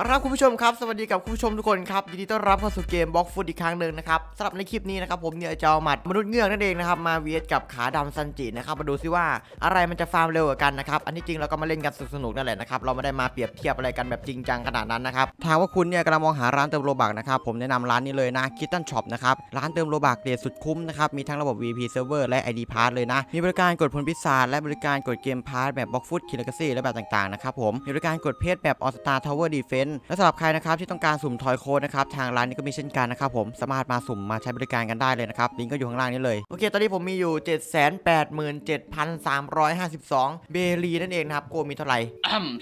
ครับคุณผู้ชมครับ สวัสดีกับคุณผู้ชมทุกคนครับยินดีต้อนรับเข้าสู่เกมบล็อกฟุตอีกครั้งหนึ่งนะครับสำหรับในคลิปนี้นะครับผมเนี่ยจะเอาหมัดมนุษย์เงือกนั่นเองนะครับมาเวียดกับขาดำซันจินะครับมาดูซิว่าอะไรมันจะฟาร์มเร็วกว่ากันนะครับอันที่จริงเราก็มาเล่นกันสนุกๆนั่นแหละนะครับเราไม่ได้มาเปรียบเทียบอะไรกันแบบจริงจังขนาดนั้นนะครับถ้าว่าคุณเนี่ยกำลังมองหาร้านเติมโลบักนะครับผมแนะนำร้านนี้เลยนะคิตตันช็อปนะครับร้านเติมโลบักเดทสุดคุ้มนะครับมีทั้งระบบ VP Server และ ID Pass เลยนะมีบริการกดผลพิศาและบริการกดเกมพาร์ทแบบบล็อกฟุตคิลกซี่และแบบต่างๆนะครับผมมีบริการกดเพจแบบ All Star Tower Defense และสำหรับใครนะครับที่ต้องการสุ่มทอยโค้ดนะครับทางร้านนี้ก็มีเช่นกันนะครับผมสามารถมาสุ่มมาใช้บริการกันได้เลยนะครับลิงก์ก็อยู่ข้างล่างนี้เลยโอเค ตอนนี้ผมมีอยู่ 787,352 เบลีนั่นเองนะครับโกมีเท่าไหร่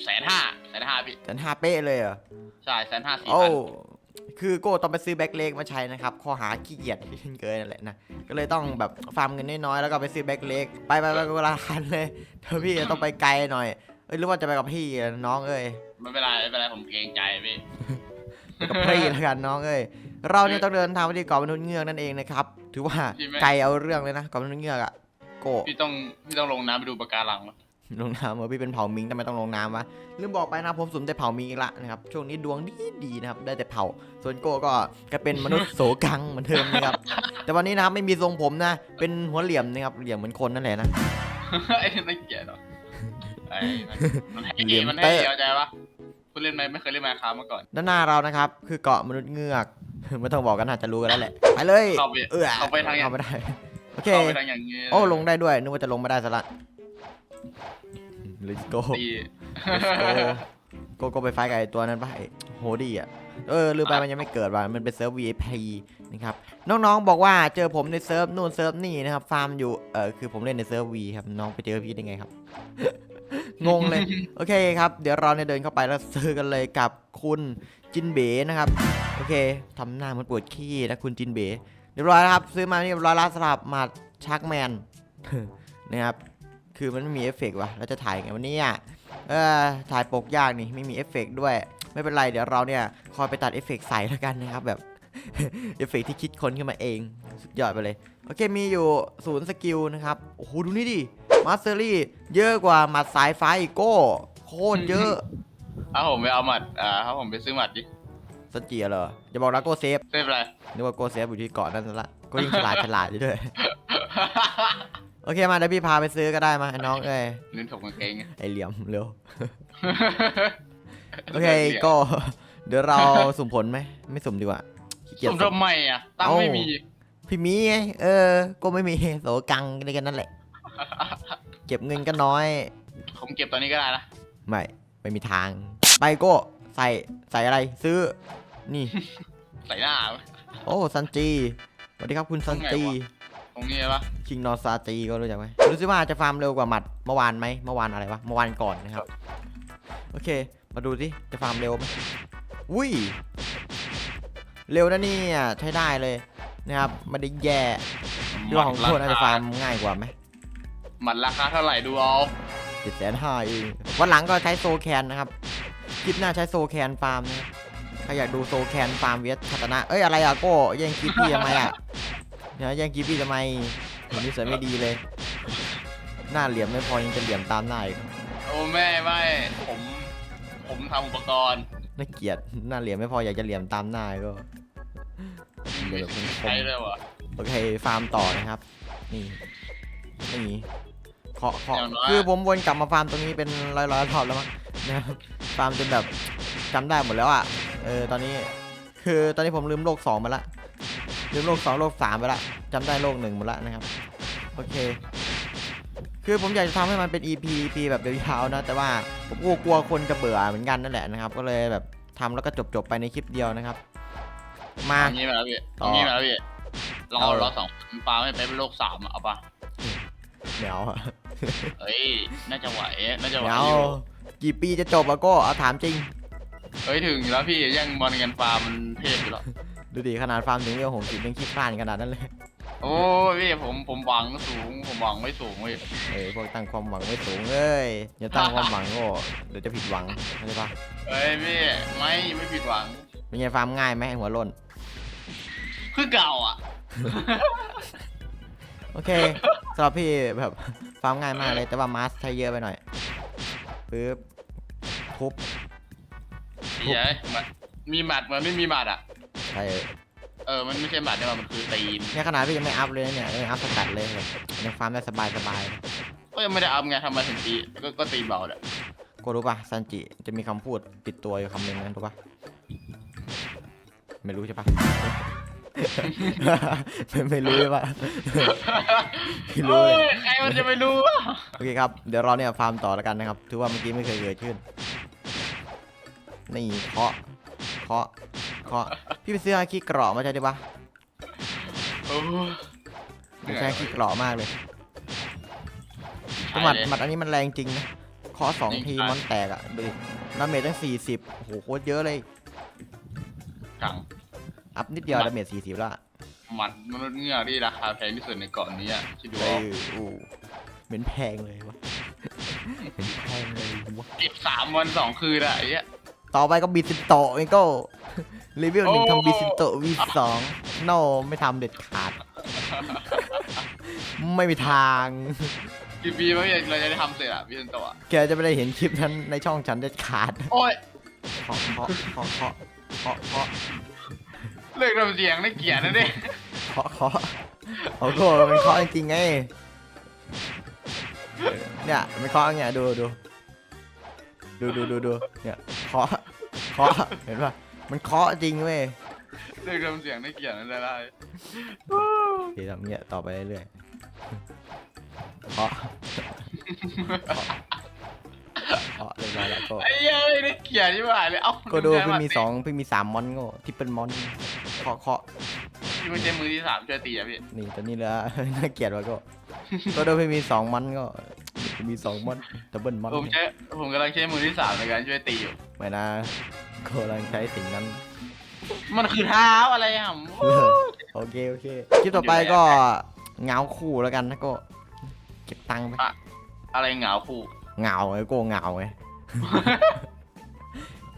แสนห้าแสนห้าพี่แสนห้าเป๊ะเลยเหรอใช่แสนห้าสี่โอ้พันคือโก้ต้องไปซื้อแบ็คเลกมาใช้นะครับข้อหาขี้เกียจเกินนั่นแหละนะ ก็เลยต้องแบบฟาร์มเงินน้อยๆแล้วก็ไปซื้อแบ็คเลกไปไปไปเวลาคันเลยเธอพี่ต้องไปไกลหน่อย เอ้ยหรือว่าจะไปกับพี่อะน้องเอ้ยไม่เป็นไรไม่เป็นไรผมเกรงใจพี่ไปกับพี่แล้วกันน้องเอ้ยเราเนี่ยต้องเดินทางไปที่เกาะมนุษย์เงือกนั่นเองนะครับถือว่าไกลเอาเรื่องเลยนะเกาะมนุษย์เงือกอะโก้พี่ต้องพี่ต้องลงน้ำไปดูปะการังวะลงน้ำเออพี่เป็นเผ่ามิงทำไมต้องลงน้ำวะลืมบอกไปนะผมสุ่มได้เผ่ามิงอีกละนะครับช่วงนี้ดวงดีดีๆนะครับได้แต่เผ่าส่วนโก้ก็ก็เป็นมนุษย์โสกังเหมือนเดิมนะครับแต่วันนี้นะครับไม่มีทรงผมนะ เป็นหัวเหลี่ยมนะครับเหลี่ยมเหมือนคนนั่นแหละนะไอ้นี่น่าเกลียดเหรอ ไอ้มันให้เหลี่ยมมันเตให้อะเข้าใจปะคุณเล่นไหมไม่เคยเล่นมาค้ามาก่อน ด้านหน้าเรานะครับ คือเกาะมนุษย์เงือก ไม่ต้องบอกกันอาจจะรู้กันแล้วแหละ ไปเลย เข้าไปเออเข้าไปทางอย่าง เข้าไม่ได้ โอเค เข้าไปทางอย่างเงี้ยโอ้ ลงได้ด้วย นึกว่าจะลงไม่ได้ซะละ Let's go ตี โกโกไปไฟท์กับไอ้ตัวนั้นปะไอ้โฮดี้อะ เออลืมไปมันยังไม่เกิดว่ะมันเป็นเซิร์ฟ VIP นะครับ น้องๆบอกว่าเจอผมในเซิร์ฟนู่นเซิร์ฟนี่นะครับ ฟาร์มอยู่ เออคือผมเล่นในเซิร์ฟ V ครับ น้องไปเจอพี่ได้ไงครับ งงเลย โอเคครับ เดี๋ยวเราเนี่ยเดินเข้าไปแล้วซื้อกันเลยกับคุณจินเบ๋นะครับ โอเคทำหน้าเหมันปวดขี้นะคุณจินเบ๋เรียบร้อยแล้วครับ ซื้อมานี่เรียบร้อยแล้วสำหรับหมัดชักแมนนะครับ คือมันไม่มีเอฟเฟกต์ว่ะแล้วจะถ่ายไงวันนี้อะเออถ่ายปกยากนี่ไม่มีเอฟเฟกต์ด้วย ไม่เป็นไรเดี๋ยวเราเนี่ยคอยไปตัดเอฟเฟกต์ใส่แล้วกันนะครับแบบ เอฟเฟกต์ที่คิดค้นขึ้นมาเอง สุดยอดไปเลย โอเคมีอยู่ศูนย์สกิลนะครับ โอ้โห ดูนี่ดิมาสเตอรี่เยอะกว่าหมัดสายฟ้าอีกโก้โคตรเยอะถ้าผมไปเอาหมัดอ่าถ้าผมไปซื้อหมัดดิสเจียเหรออย่าบอกนะโก้เซฟไม่เป็นไรนึกว่าโก้เซฟอยู่ที่เกาะนั่นซะละก็ยิ่งฉลาดฉลาดอยู่ด้วยโอเคมาเดี๋ยวพี่พาไปซื้อก็ได้มาไอ้น้องเอ้ยนิ้นถกกางเกงไอเหลี่ยมเร็วโอเคก็เดี๋ยวเราสุ่มผลไหมไม่สุ่มดีกว่าขี้ เกียจสุ่มสุ่มทำไมอะ ตั้งเอ้า ไม่มี พี่มีไงเออ ก็ไม่มีโสกังในกันนั่นแหละ เก็บเงินก็น้อย ผมเก็บตอนนี้ก็ได้นะ ไม่ ไม่มีทาง ไปโก็ใส่ใส่อะไรซื้อ นี่ ใส่หน้า โอ้ซันจีสวัสดีครับคุณซันจีตรงนี้ปะคิงนอซาจีก็รู้จักไหมรู้สึกว่าจะฟาร์มเร็วกว่าหมัดเมื่อวานไหมเมื่อวานอะไรวะ เมื่อวานก่อนนะครับ โอเค มาดูสิ จะฟาร์มเร็วไหมอุ้ย เร็วนะเนี่ยใช้ได้เลยนะครับไม่ได้แย่ที่ว่าของโคตรน่าจะฟาร์มง่ายกว่าไหมหมัดราคาเท่าไหร่ดูเอาเจ็ดแสนห้าเองวันหลังก็ใช้โซแคนนะครับคลิปหน้าใช้โซแคนฟาร์มนะครับใครอยากดูโซแคนฟาร์มเวสคาตานะเอ้ยอะไรอะโก้แย่งคลิปพี่ทำไมอะเนี่ยแย่งคลิปพี่ทำไมเห็นนิสัยไม่ดีเลย หน้าเหลี่ยมไม่พอยังจะเหลี่ยมตามหน้าอีกโอ้แม่ไม่ผม ผมทำอุปกรณ์ น่าเกลียดหน้าเหลี่ยมไม่พออยากจะเหลี่ยมตามหน้าก็เดี๋ยวแบบคมใช้เลยวะๆโอเคฟาร์มต่อนะครับ นี่นี่เคาะเคาะอย่างน้อยคือผมวนกลับมาฟาร์มตรงนี้เป็นร้อยๆรอบแล้วมั้งนะครับฟาร์มจนแบบจำได้หมดแล้วอะเออตอนนี้ คือตอนนี้ผมลืมโลกสองไปละลืมโลกสองโลกสามไปละจำได้โลกหนึ่งหมดละนะครับ โอเค คือผมอยากจะทำให้มันเป็น EP EP แบบยาวๆนะ แต่ว่าผมกลัวกลัวคนจะเบื่อเหมือนกันนั่นแหละนะครับ ก็เลยแบบทำแล้วก็จบๆไปในคลิปเดียวนะครับ มาเอางี้มาแล้วพี่ต่อเอางี้มาแล้วพี่เราเอาเราสองคนปาไม่ไปเป็นโลกสามอะเอาปะเดี๋ยวอะเอ้ย น่าจะไหว น่าจะไหวเดี๋ยวอยู่กี่ปีจะจบอะโก็เอาถามจริงเฮ้ยถึงอยู่แล้วพี่แย่งบอลกันฟาร์มมันเทพอยู่แล้วดูดิขนาดฟาร์มถึงเรียกหงสิบยังคิดพลาดขนาดนั้นเลย โอ้ยพี่ผมผมหวังสูง ผมหวังไม่สูงเว้ยเออพวกตั้งความหวังไว้สูงเลยอย่าตั้งความหวังโก็เดี๋ยวจะผิดหวังเข้าใจปะเฮ้ยพี่ไม่ไม่ผิดหวังเป็นไงฟาร์มง่ายไหมหัวโล้นคือเก่าอะ โอเคสำหรับพี่แบบฟาร์มง่ายมากเลยแต่ว่ามาสใช้เยอะไปหน่อยปึ๊บทุบตีเหี้ยมันมีหมัดมันไม่มีหมัดอะ ใช่ เออเออ มันไม่ใช่หมัดเนี่ยมันคือตีนเนี่ยขนาดพี่ยังไม่อัพเลยนะเนี่ยยังอัพสกัดเลยแบบยังฟาร์มได้สบายสบายก็ยังไม่ได้อัพไงทำไมถึงตีก็ก็ตีเบาแหละกูรู้ป่ะซันจิจะมีคำพูดติดตัวอยู่คำหนึ่งนะรู้ป่ะไม่รู้ใช่ป่ะไม่ไม่รู้ใช่ป่ะไม่รู้โอ้เลยยใครมันจะไปรู้วะโอเคครับเดี๋ยวเราเนี่ยฟาร์มต่อแล้วกันนะครับถือว่าเมื่อกี้ไม่เคยเกิดขึ้นนี่เคาะ เคาะเคาะพี่ไปซื้อฮาคิเกราะมาใช่ดิปะโอ้ยไม่ใช่ฮาคิเกราะมากเลยแต่หมัดหมัดอันนี้มันแรงจริงนะเคาะสองทีมันแตกอะดูดิดาเมจตั้งสี่สิบโอ้โหโคตรเยอะเลย กังอัพนิดเดียวดาเมจสี่สิบละหมัดมนุษย์เงือกที่ราคาแพงที่สุดในเกาะนี้อะคิดดูเอ้เอายอู้เหม็นแพงเลยวะเหม็นแพงเลยวะเก็บสามวันสองคืนอะไอ้เหี้ย ต่อไปก็บิซินโตะไอ้โก็รีวิวหนึ่งโอ้ทำบิซินโตะวีสองโนไม่ทำเด็ดขาด ไม่มีทางกี่ปีวะเนี่ยเราจะได้ทำเสร็จอะพี่เซนโตะอะแกจะไม่ได้เห็นคลิปนั้นในช่องฉันเด็ดขาดโอ้ยเคาะเคาะเคาะเคาะเคาะเคาะเลิกทำเสียงได้เกลียดนะเนี่ยเคาะเคาะเอาโก็มันเคาะจริงๆไงเออเนี่ยมันเคาะอย่างเงี้ยดูดูดูดูดูดูเนี่ย เคาะเคาะเห็นปะมันเคาะจริงเว้ยเลิกทำเสียงได้เกลียดนั่นได้โอเคทำเงี้ยต่อไปเรื่อยๆเคาะเคาะเรียบร้อยแล้วก็ไอ้เหี้ยเอ้ยได้เกลียดที่ว่าเลยเอ้าก็ดูพี่มีสองพี่มีสามมอนโง่ที่เป็นมอนเคาะเคาะพี่ไม่ใช่มือที่สามช่วยตีอะพี่นี่ตอนนี้เหลือน่าเกลียดวะก็ก็ดูพี่มีสองมอนก็มีสองมอนดับเบิลมอนผมใช้ผมกำลังใช้มือที่สามในการช่วยตีอยู่ ไม่นะกำลังใช้สิ่งนั้น มันคือเท้าอะไรอะโอเคโอเคคลิปต่อไปก็เงาคู่แล้วกันนะก็เก็บตังค์ไปอะไรเหงาคู่เงาไอ้โก้เงาไง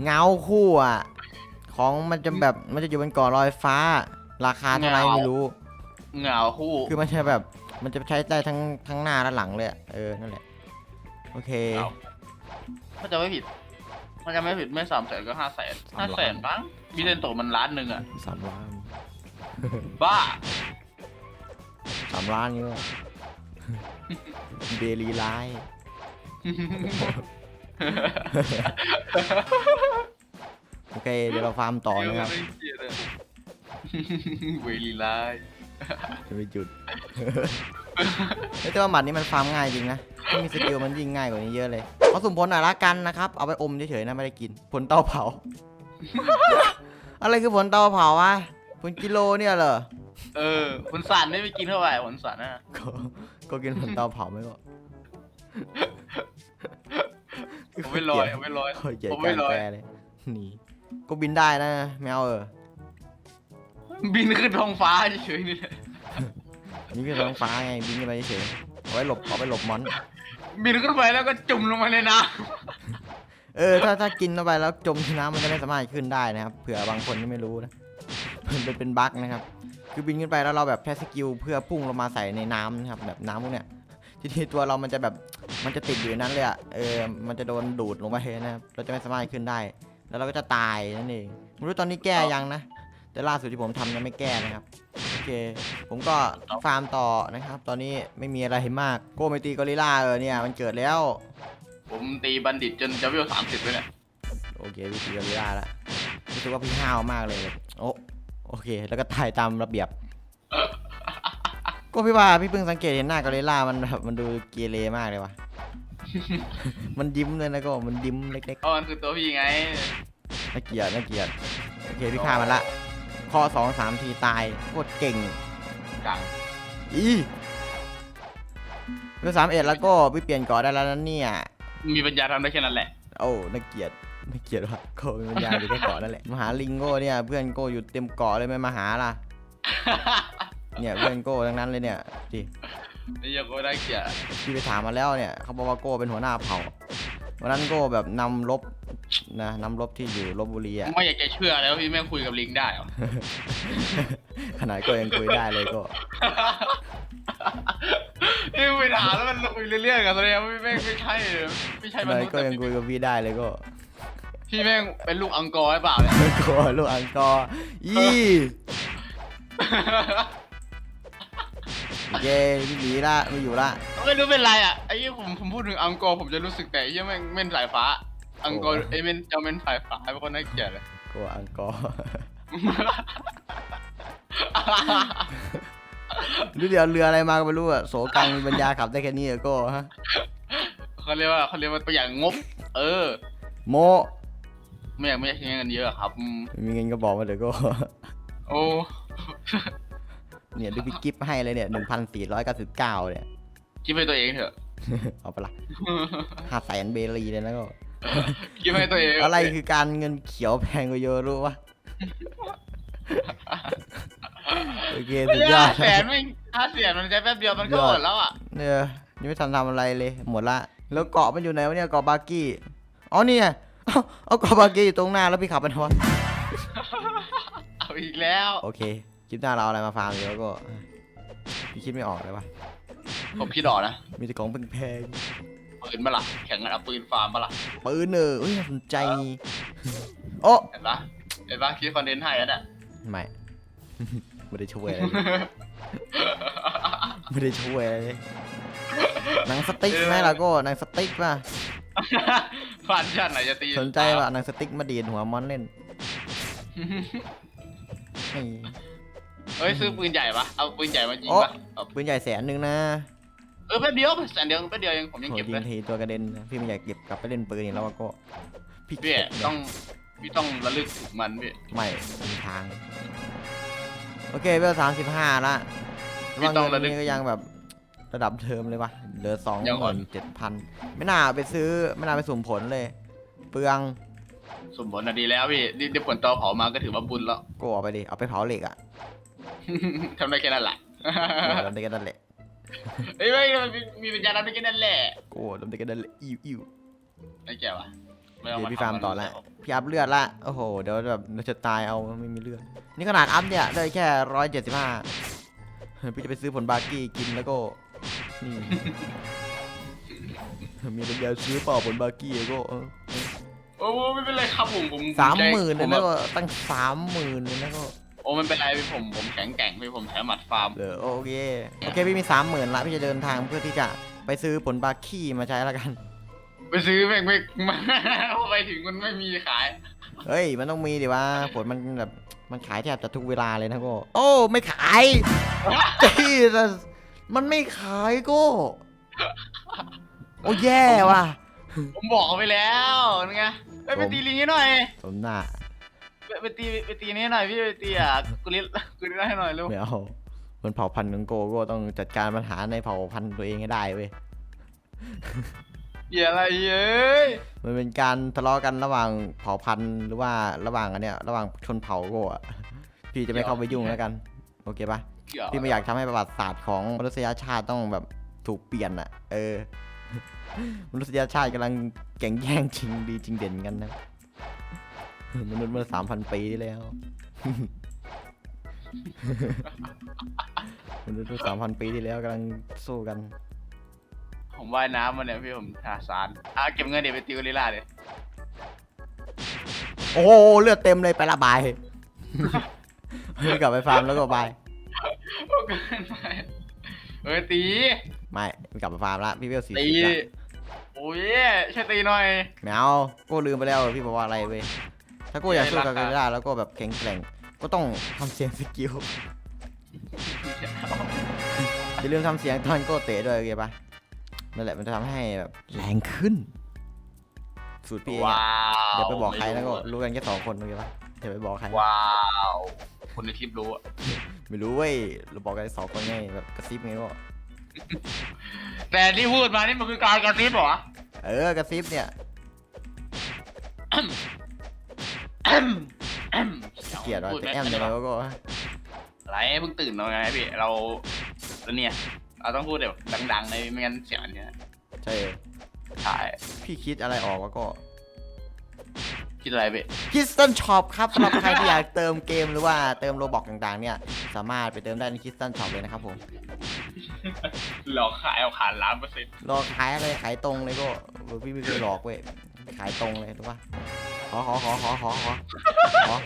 เงาคู่อะของมันจะแบบมันจะอยู่บนเก่อลอยฟ้า ราคาเท่าไหร่ไม่รู้เหงาคู่ คือมันจะแบบ มันจะใช้ได้ทั้งทั้งหน้าและหลังเลยอะเออนั่นแหละ โอเคถ้าจะไม่ผิด ถ้าจะไม่ผิดไม่สามแสนก็ห้าแสนสาห้ามล้านแสนบ้างพี่เซนโตะมันล้านหนึ่งอะสามล้านบ้าสามล้านนี่ก็เดลีไลท์โอเค เดี๋ยวเราฟาร์มต่อนะครับไม่เกลียดอะเวลีไลท์จะไปจุด เฮ้ยแต่ว่าหมัดนี้มันฟาร์มง่ายจริงนะถ้ามีสกิลมันยิ่งง่ายกว่านี้เยอะเลยเอาสุ่มผลหน่อยละกันนะครับ เอาไปอมเฉยๆนะไม่ได้กิน ผลเตาเผา อะไรคือผลเตาเผาวะ ผลกิโลเนี่ยเหรอ เออผลสันไม่ไปกินเท่าไหร่ผลสันนะก็ก็กินผลเตาเผาไม่ก็ผมไม่ลอยผมไม่ลอยโคตรเกลียดผมกาไม่รลอย แปลเลยหนี่ ก็บินได้นะแมวเออ บินขึ้นท้องฟ้าเฉยๆนี่ นี่คือท้องฟ้าไงบินขึ้นไปเฉยๆเอาไว้หลบเอาไว้หลบมอน บินขึ้นไปแล้วก็จุ่มลงมาในน้เออถ้าถ้ากินเข้าไปแล้วจมที่น้ำมันจะไม่สามารถขึ้นได้นะครับเผื่อบางคนที่ไม่รู้นะมันเป็นเป็นบั๊กนะครับ คือบินขึ้นไปแล้วเราแบบใช้สกิลเพื่อพุ่งลงมาใส่ในน้ำนะครับแบบน้ำพวกเนี้ยทีนี้ตัวเรามันจะแบบมันจะติดอยู่ในนั้นเลยอะเออมันจะโดนดูดลงไปนะครับเราจะไม่สามารถขึ้นได้ แล้วเราก็จะตายนั่นเองไม่รู้ตอนนี้แก้ยังนะ แต่ล่าสุดที่ผมทำยังไม่แก้นะครับโอ เค ผมก็ฟาร์มต่อนะครับ ตอนนี้ไม่มีอะไรมาก โกไมตีกอริลลาเออเนี่ยมันเกิดแล้วำผมตีบัณฑิตจนจะเวลสามสิบเลยเนี่ยโอเควิธีกอริลลาละรู้สึกว่าพี่ห้าวมากเลย โอ้โอเค แล้วก็ถ่ายตามระเบียบ ก็พี่ว่าพี่เพิ่งสังเกตเห็นหน้ากอริลลามันแบบมันดูเกเรมากเลยว่ะ มันยิ้มเลยนะก็มันยิ้มเล็กเพราะมันคือตัวพี่ไงๆน่าเกลียดน่าเกลียดโอเคพี่ฆ่ามันละ ข้อสองสามทีตายโคตรเก่งกังอีเมื่อสามเอ็ดแล้วก็พี่เปลี่ยนเก่อได้แล้วนั่นเนี่ย มีปัญญาทำได้แค่นั้นแหละ โอ้น่าเกลียดน่าเกลียดว่ะโกมีปัญญาอยู่แค่เกาะนั่นแหละ มาหาลิงโก้เนี่ยเพื่อนโก้อยู่เต็มเกาะเลยไม่มาหาล่ะ เนี่ยเพื่อนโก้ทั้งนั้นเลยเนี่ยดินี่ยังก็ได้เกียรติพี่ไปถามมาแล้วเนี่ยเขาบอกว่าโก้เป็นหัวหน้าเผ่า วันนั้นโก้แบบนำรบนะนำรบที่อยู่ลบบุรีอะไม่อยากจะเชื่อแล้วาพี่แม่งคุยกับลิงได้เหรอขนาดก็ยังคุยได้เลยก็นี่ไปถามแล้วมันคุยเรื่อยๆกันแสดงว่าไม่ไม่ไม่ใช่ไม่ใช่ขมนาดนุษย์ก็ยังคุยกับพี่ได้เลยก็ พี่แม่งเป็นลูกอังกอร์หรือเปล่าเนี่ยโกลูกอังกอร์ยี่ เย้พี่หนีละไม่อยู่ละไม่รู้เป็นไรอะไอ้ยี่ผมผมพูดถึงอังกอร์ผมจะรู้สึกแต่ไอ้ยี่แม่งเม่นสายฟ้า อังกอร์ไอ้เม่นเจ้าเม่นสายฟ้าเป็นคนน่าเกลียดเลยโกอังกอร์หรือเดี๋ยวเรืออะไรมาก็ไม่รู้อะโสกังมีปัญญาขับได้แค่นี้เหรอโก็ฮะเขาเรียกว่าเขาเรียกว่าประหยัดงบ เออ โมไม่อยากไม่อยากใช้เงินเยอะครับอืมมีเงินก็บอกมาเดี๋ยวโก็ โอ้ เนี่ยดูพี่กิฟต์ให้เลยเนี่ยหนึ่งพันสี่ร้อยเก้าสิบเก้าเนี่ย คิดให้ตัวเองเถอะ เอาไปละห้าแสนเบรีเลยนะก็ คิดให้ตัวเองอะไรคือการเงินเขียวแพงกว่าโยรู้วะโอเคสุดยอดแสนไม่ห้าแสนมันใช้แป๊บเดียวมันก็ยอดหมดแล้วอะเนี่ยยังไม่ทันทำอะไรเลย หมดละ แล้วเกาะมันอยู่ไหนวะเนี่ยเกาะบาร์กี้ อ๋อนี่ไงเอ้าเอาเกาะบาร์กี้อยู่ตรงหน้าแล้วพี่ขับไปทำไมเอาอีกแล้ว โอเค คลิปหน้าเราเอาอะไรมาฟาร์มเดี๋ยวก็พี่คิดไม่ออกเลยปะผมคิดออกนะ มีแต่ของแพงปืนมาล่ะแข่งกันเอาปืนฟาร์มมาล่ะๆปืนเนอเอ้ยน่าสนใจโอ้เห็นปะเห็นปะคิดคอนเทนต์ให้แล้วน่ะไม่ ไม่ได้ช่วยอะไรเลยไม่ได้ช่วยอะไรเลยหนังสติ๊กไหมล่ะก็หนังสติ๊กป่ะฟันชาติไหนจะตีสนใจป่ะหนังสติ๊กมาดีดหัวมอนเล่นไอ้ เฮ้ยซื้อปืนใหญ่ปะเอาปืนใหญ่มายิงโอ๊ะปะเอาปืนใหญ่แสนหนึ่งนะเออแป๊บเดียวแสนเดียวแป๊บเดียวยังผมยังโหเก็บยิเลงยทีตัวกระเด็นนะพี่ไม่อยากเก็บกลับไปเล่นปืนอีกแล้วก็พี่พี่เข็ดต้องพี่ต้องระลึกถึงมันพี่ไม่ไม่มีทาง โอเคเวลสามสิบห้าละพี่ว่าต้องเงิระนลึกนี้ก็ยังแบบระดับเทอมเลยวะเหลือสองหยังอ่อมื่นนเจ็ดพันไม่น่าไปซื้อไม่น่าไปสุ่มผลเลย เปลืองสมบูรณ์นะดีแล้วพี่นี่ได้ผลต่อเผามาก็ถือว่าบุญแล้วก็เอาไปดิเอาไปเผาเหล็กอะ ทำได้แค่นั้นแหละโดนได้กันนั่นแหละเฮ้ยไม่มันมีมีปัญญาทำได้แค่นั้นแหละกูโดนได้กันนั่นแหละอิวอิวไม่แก่วะไม่เดี๋เอายวมาพี่ฟาร์มทำนต่อละพี่อัพเลือดละโอ้โหเดี๋ยวแบบเราจะตายเอาไม่มีเลือดนี่ขนาดอัพเนี่ยได้แค่ร้อยเจ็ดสิบห้าพี่จะไปซื้อผลบาร์กี้กินแล้วก็นี่มีปัญญาซื้อเปล่าผลบาร์กี้ก็เออโอ้ไม่เป็นไรครับผมผมสามหมื่นผเลยมนะแบบก็ตั้งสามหมื่นเลยนะก็ โอ้มันเป็นไรพี่ผมผมแข็งแกร่งพี่ผมใช้หมัดฟาร์ม เหลือโอเคโอเคพี่มีสามหมื่นละพี่จะเดินทางเพื่อที่จะไปซื้อผลบาร์กี้มาใช้แล้วกัน ไปซื้อแม่งไม่มาพอไปถึงมันไม่มีขาย เฮ้ย มันต้องมีดิว่าผลมันแบบมันขายแทบจะทุกเวลาเลยนะโก็โอ้ไม่ขายจีสมันไม่ขายโก็โอ้แย่ว่ะผมบอกเขาไปแล้วนี่ไงไปไปผมตีลิงให้หน่อย สมหน้า ไปไปตีไปตีนี้หน่อยพี่ไปตีอะกุลิกุลิให้หน่อยเร็วไม่เอามันเผ่าพันธุ์ของโกโก็ต้องจัดการปัญหาในเผ่าพันธุ์ตัวเองให้ได้เว้ยอย่าอะไรเอ้ยมันเป็นการทะเลาะกันระหว่างเผ่าพันธุ์หรือว่าระหว่างอันเนี้ยระหว่างชนเผ่าโก็อะพี่จะไม่เข้าไปยุ่งแล้วกันโอเคปะเกี่ยวพี่ไม่อยากทำให้ประวัติศาสตร์ของมนุษยชาติต้องแบบถูกเปลี่ยนอะเออ มนุษยชาติกำลังแข่งแย่งชิงดีชิงเด่นกันนะ มนุษย์เมื่อสามพันปีที่แล้ว มนุษย์เมื่อสามพันปีที่แล้วกำลังสู้กัน ผมว่ายน้ำมาเนี่ยพี่ผมทาซานอะเก็บเงินเดี๋ยวไปตีกุลิล่าเลยโอ้โหเลือดเต็มเลยไประบายเฮ้ยกลับไปฟาร์มแล้วก็บาย โอ้เกินไปเฮ้ยตี ไม่กลับไปฟาร์มละพี่เวลสี่ตี สิบละโอ้ยใช่ตีหน่อยไม่เอาโก็ลืมไปแล้วพี่บอกว่าอะไรเว้ย ถ้าโก็อยากสู้กับไม่การักอะได้แล้วก็แบบแข็งแกร่ง ก็ต้องทำเสียงสกิลอย่าลืมทำเสียงตอนโก้เตะด้วยโอเคปะนั่นแหละมันจะทำให้แบบแรงขึ้น สูตรพี่เองว้าอะวเดี๋ยวไปบอกใครแล้วก็ไม่รู้กันแค่สองคนโอเคปะเดี๋ยวไปบอกใคร ว้าว คนในคลิปรู้อะไม่รู้เว้ยเราบอกกันสองคนไงแบบกระซิบไงก็แต่ที่พูดมานี่มันคือการกระซิบเหรอ เออกระซิบเนี่ย เกลียดว่าพูดจะไม่แอมยังไงวะก็อะไรเพิ่งตื่นมาไงพี่เราแล้วเนี่ยเราต้องพูดแบบดังๆเลยไม่งั้นเสียงอันเนี้ยใช่ใช่พี่คิดอะไรออกวะก็คิดอะไรพี่คิสตันช็อปครับสำหรับใครที่อยากเติมเกมหรือว่าเติมโลบอกต่างๆ เนี่ย สามารถไปเติมได้ในคิสตันช็อปเลยนะครับผม หลอกขายเอาขานล้านเปอร์เซ็นต์หลอกขายอะไรขายตรงเลยก็เออพี่ไม่เคยหลอกเว้ยขายตรงเลยถูกปะขอขอขอขอขอขอขอ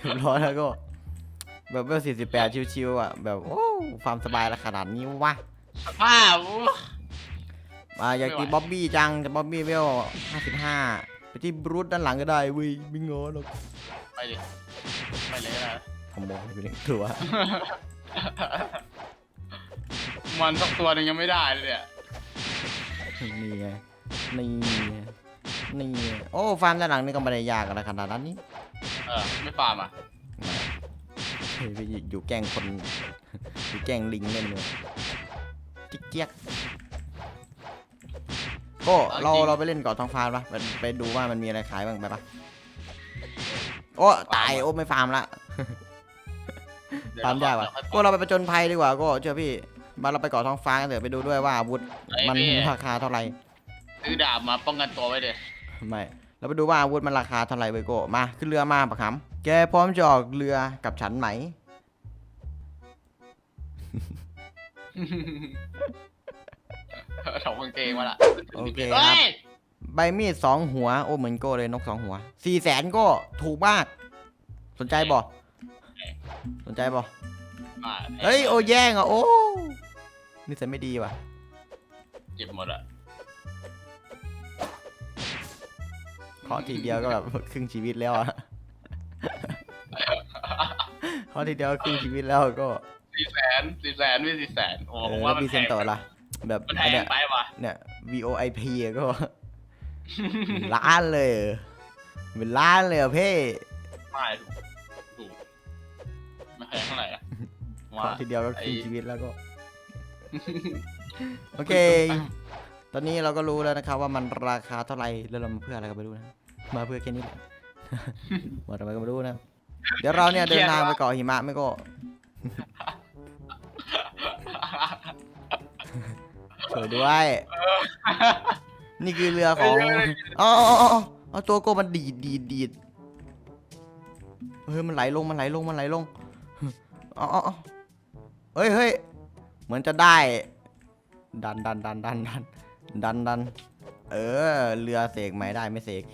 เรียบร้อยแล้วก็ แบบเวลสี่สิบแปดชิวๆอะแบบโอ้ความสบายละขนาดนี้วะสภาพอู้มาอยากตีไม่ไหวบ๊อบบี้จังแต่บ๊อบบี้เวลห้าสิบห้าไปที่บรูทด้านหลังก็ได้เว้ยไม่งอหรอกไปดิไปเลยนะขโมยไปหนึ่งตัว มันสักตัวหนึ่งยังไม่ได้เลยเนี่ยนี่ไงนี่ไงนี่ไงโอ้ฟาร์มด้านหลังนี่ก็ไม่ได้ยากอะไรขนาดนั้นนี่เออไม่ฟาร์มอะเฮ้ยไปอยู่แกล้งคนอยู่แกล้งลิงเล่นเลยจิ๊กเจี๊ยกก็เราเราไปเล่นเกาะทองฟ้าปะไปไปดูว่ามันมีอะไรขายบ้างไปปะโอ้ตายโอ้ไม่ฟาร์มละ เดี๋วฟาร์มยากว่ะเดี๋วก็เราไปประจนภัยดีกว่าก็เชื่อพี่มาเราไปเกาะทองฟ้ากันเถอะไปดูด้วยว่าอาวุธเฮ้ยมันพี่ราคาเท่าไหร่ซื้อดาบมาป้องกันตัวไว้เด็ไม่เราไปดูว่าอาวุธมันราคาเท่าไหร่ไปโก้มาขึ้นเรือมาปะคำแกพร้อมจะออกเรือกับฉันไหม ถอดกางเกงมาละโอเคคเฮ้รับยใบมีดสองหัวโอ้เหมือนโก้เลยนกสองหัวสี่แสนก็ถูกมาก สนใจบ่ สนใจบ่อ่าเฮ้ยโอ้แย่งอะโอ้นี่จะไม่ดีว่ะเก็บหมดอะเคาะทีเดียวก็แบบครึ่งชีวิตแล้วอะเคาะทีเดียวครึ่งชีวิตแล้วก็สี่แสนสี่แสนไม่สี่แสนโอ้เอผมอว่าแล้วมันมีแพเซนงโตล่ะแบบมันแพไอ้งเนี่ยไปว่ะเนี่ย VOIP อะก็ล้านเลยเหรอเป็นล้านเลยเหรอเพ่ไม่ถูกถูกไม่แพงเท่าไหร่อะว่าเคาะทีเดียวก็ครึ่งไอ้ชีวิตแล้วก็ โอเค ตอนนี้เราก็รู้แล้วนะครับ ว่ามันราคาเท่าไหร่แล้วเรามาเพื่ออะไรก็ไม่รู้นะ มาเพื่อแค่นี้แหละมาทำไมก็ไม่รู้นะ เดี๋ยวเราเนี่ยเดินทางไปเกาะหิมะไม่ก็ช่วยด้วย นี่คือเรือของอ๋ออ๋ออ๋ออ๋อเอาตัวโกมันดีดดีดดีดเฮ้ยมันไหลลงมันไหลลงมันไหลลง อ๋ออ๋ออ๋อเฮ้ยเฮ้ยเหมือนจะได้ ดันดันดันดันดันดันดัน เออ เรือเสกใหม่ได้ไม่เสก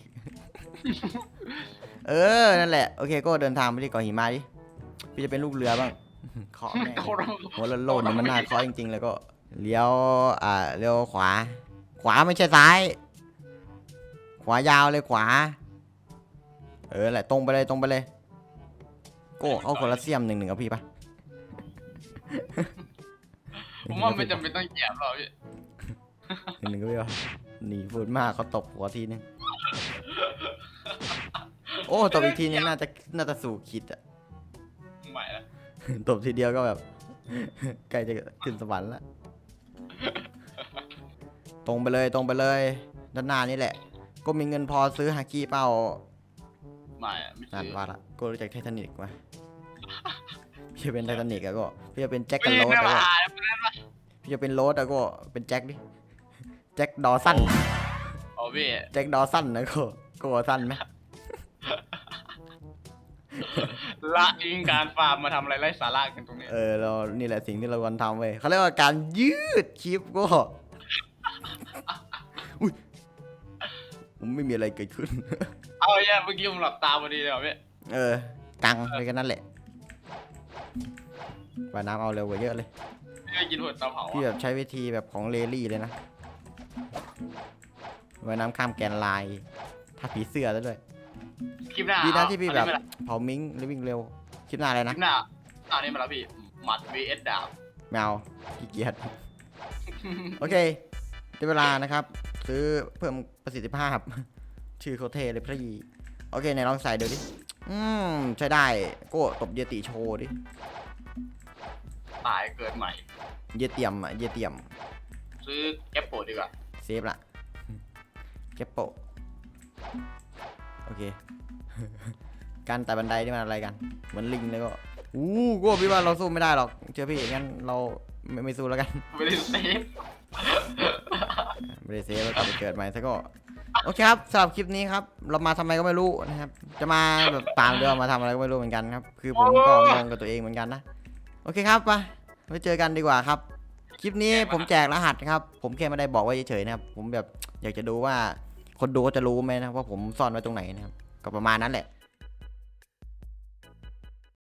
เออ นั่นแหละ โอเค ก็เดินทางไปที่เกาะหิมะดิ พี่จะเป็นลูกเรือบ้างเคาะแม่งโคตรหัวโลนๆเนี่ยมันน่าเคาะจริงๆ แล้วก็เลี้ยว อ่า เลี้ยวขวา ขวาไม่ใช่ซ้าย ขวายาวเลยขวา เออแหละตรงไปเลยตรงไปเลย โก้เอาโคลาเซียมหนึ่งหนึ่งกับพี่ปะ ผมว่าไม่จำเป็นต้องเหยียบหรอกพี่หนึ่งหนึ่งก็พี่ปะหนีพูดมากเขาตบหัวทีนึง โอ้ตบอีกทีนึงน่าจะน่าจะสู่ขีดอะ ใหม่ละตบทีเดียวก็แบบ ใกล้จะขึ้นสวรรค์แล้วตรงไปเลยตรงไปเลย ด้านหน้านี่แหละ ก็มีเงินพอซื้อฮากี้เป้าใหม่อะไม่นั่นซื้อว่าละก็รู้จักไททานิกมา พี่จะเป็นไททานิกอะก็ พี่จะเป็นแจ็คไม่กันได้โรสเนื้ออะก็หาแล้วนั้นวะพี่จะเป็นโรสอะก็เป็นแจ็คดิ แจ็คดอสันโอ้พี่แจ็คดอสันนะก็ก็สั้นไหมละอิงการฟาร์มมาทำอะไรไร้สาระกันตรงนี้ เออเรานี่แหละสิ่งที่เราควรทำเว้ยเขาเรียกว่าการยืดคลิปก็อุ้ยผมไม่มีอะไรเกิดขึ้น เอาแย่เมื่อกี้ผมหลับตาพอดีเลยเหรอพี่เออกังไปกันนั่นแหละ ว่ายน้ำเอาเร็วกว่าเยอะเลย พี่ได้กินหัวเตาเผาพี่อะแบบใช้วิธีแบบของเลลี่เลยนะว่ายน้ำข้ามแกนไลน์ถ้าผีเสื้อซะด้วย คลิปหน้าดีนะเอาที่พี่เอาแบบนี่มาละเผามิงหรือวิ่งเร็ว คลิปหน้าอะไรคนะลิปหน้าเอานี่มาแล้วพี่หมัด vs ดาบ แมวขี้เกียจ โอเคได้เวลานะครับ ซื้อเพิ่มประสิทธิภาพ ชื่อโคตรเทเลยพี่โอเคไหนลองใส่ดูดิ อืมใช้ได้โก้ตบเยติโชว์ดิ ตายเกิดใหม่ เยเตียมอะ เยเตียม ซื้อแอปโปดีกว่าเซฟละเก็บโปะโอเค การไต่บันไดนี่มันอะไรกัน เหมือนลิงเลยก็อู้กูว่าพี่ว่าเราสู้ไม่ได้หรอกเชื่อพี่งั้นเราไม่ไม่สู้แล้วกัน ไม่ได้เซฟ ไม่ได้เซฟแล้วกลับไปเกิดใหม่ซะก็ โอเคครับสำหรับคลิปนี้ครับ เรามาทำไมก็ไม่รู้นะครับ จะมาแบบตามเรือมาทำอะไรก็ไม่รู้เหมือนกันครับ คือผมก็งงกับตัวเองเหมือนกันนะ โอเคครับไปไปเจอกันดีกว่าครับ คลิปนี้ผมแจกรหัสครับ ผมแค่ไม่ได้บอกไว้เฉยๆนะครับ ผมแบบอยากจะดูว่าคนดูก็จะรู้ไหมนะว่าผมซ่อนไว้ตรงไหนนะครับ ก็ประมาณนั้นแหละ